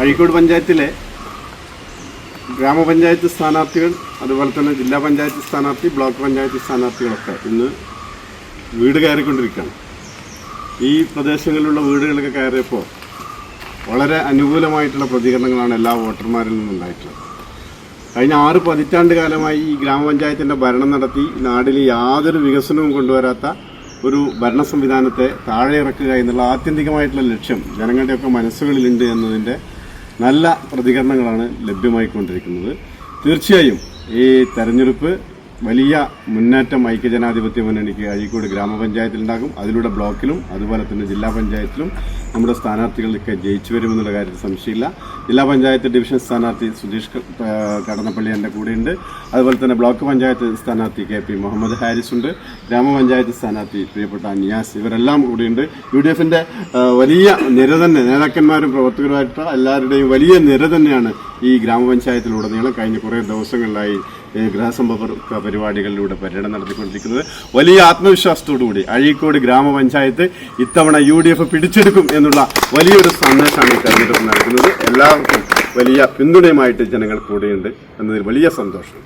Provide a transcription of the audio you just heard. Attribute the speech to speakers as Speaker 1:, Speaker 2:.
Speaker 1: അഴീക്കോട് പഞ്ചായത്തിലെ ഗ്രാമപഞ്ചായത്ത് സ്ഥാനാർത്ഥികൾ അതുപോലെ തന്നെ ജില്ലാ പഞ്ചായത്ത് സ്ഥാനാർത്ഥി ബ്ലോക്ക് പഞ്ചായത്ത് സ്ഥാനാർത്ഥികളൊക്കെ ഇന്ന് വീട് കയറിക്കൊണ്ടിരിക്കുകയാണ്. ഈ പ്രദേശങ്ങളിലുള്ള വീടുകളൊക്കെ കയറിയപ്പോൾ വളരെ അനുകൂലമായിട്ടുള്ള പ്രതികരണങ്ങളാണ് എല്ലാ വോട്ടർമാരിൽ നിന്നുണ്ടായിട്ടുള്ളത് കഴിഞ്ഞ ആറ് പതിറ്റാണ്ട് കാലമായി ഈ ഗ്രാമപഞ്ചായത്തിന്റെ ഭരണം നടത്തി നാടിൽ യാതൊരു വികസനവും കൊണ്ടുവരാത്ത ഒരു ഭരണ സംവിധാനത്തെ താഴെ ഇറക്കുക എന്നുള്ള ആത്യന്തികമായിട്ടുള്ള ലക്ഷ്യം ജനങ്ങളുടെയൊക്കെ മനസ്സുകളിലുണ്ട് എന്നതിന്റെ നല്ല പ്രതികരണങ്ങളാണ് ലഭ്യമായിക്കൊണ്ടിരിക്കുന്നത്. തീർച്ചയായും ഈ തെരഞ്ഞെടുപ്പ് വലിയ മുന്നേറ്റം ഐക്യജനാധിപത്യ മുന്നണിക്ക് അഴീക്കോട് ഗ്രാമപഞ്ചായത്തിലുണ്ടാകും. അതിലൂടെ ബ്ലോക്കിലും അതുപോലെ തന്നെ ജില്ലാ പഞ്ചായത്തിലും നമ്മുടെ സ്ഥാനാർത്ഥികളൊക്കെ ജയിച്ചു വരുമെന്നുള്ള കാര്യത്തിൽ സംശയമില്ല. ജില്ലാ പഞ്ചായത്ത് ഡിവിഷൻ സ്ഥാനാർത്ഥി സുധീഷ് കടന്നപ്പള്ളി എന്റെ കൂടെയുണ്ട്. അതുപോലെ തന്നെ ബ്ലോക്ക് പഞ്ചായത്ത് സ്ഥാനാർത്ഥി കെ പി മുഹമ്മദ് ഹാരിസ് ഉണ്ട്. ഗ്രാമപഞ്ചായത്ത് സ്ഥാനാർത്ഥി പ്രിയപ്പെട്ട നിയാസ് ഇവരെല്ലാം കൂടിയുണ്ട്. യു ഡി എഫിന്റെ വലിയ നിര തന്നെ നേതാക്കന്മാരും പ്രവർത്തകരുമായിട്ട് എല്ലാവരുടെയും വലിയ നിര തന്നെയാണ് ഈ ഗ്രാമപഞ്ചായത്തിലുടനീളം കഴിഞ്ഞ കുറേ ദിവസങ്ങളിലായി ഗൃഹസമ്പർക്ക പരിപാടികളിലൂടെ പര്യടനം നടത്തിക്കൊണ്ടിരിക്കുന്നത്. വലിയ ആത്മവിശ്വാസത്തോടുകൂടി അഴീക്കോട് ഗ്രാമപഞ്ചായത്ത് ഇത്തവണ യു ഡി എഫ് പിടിച്ചെടുക്കും എന്നുള്ള വലിയൊരു സന്ദേശമാണ് ഈ തെരഞ്ഞെടുപ്പ് നൽകുന്നത് എല്ലാവർക്കും വലിയ പിന്തുണയുമായിട്ട് ജനങ്ങൾ കൂടെയുണ്ട് എന്നതിൽ വലിയ സന്തോഷം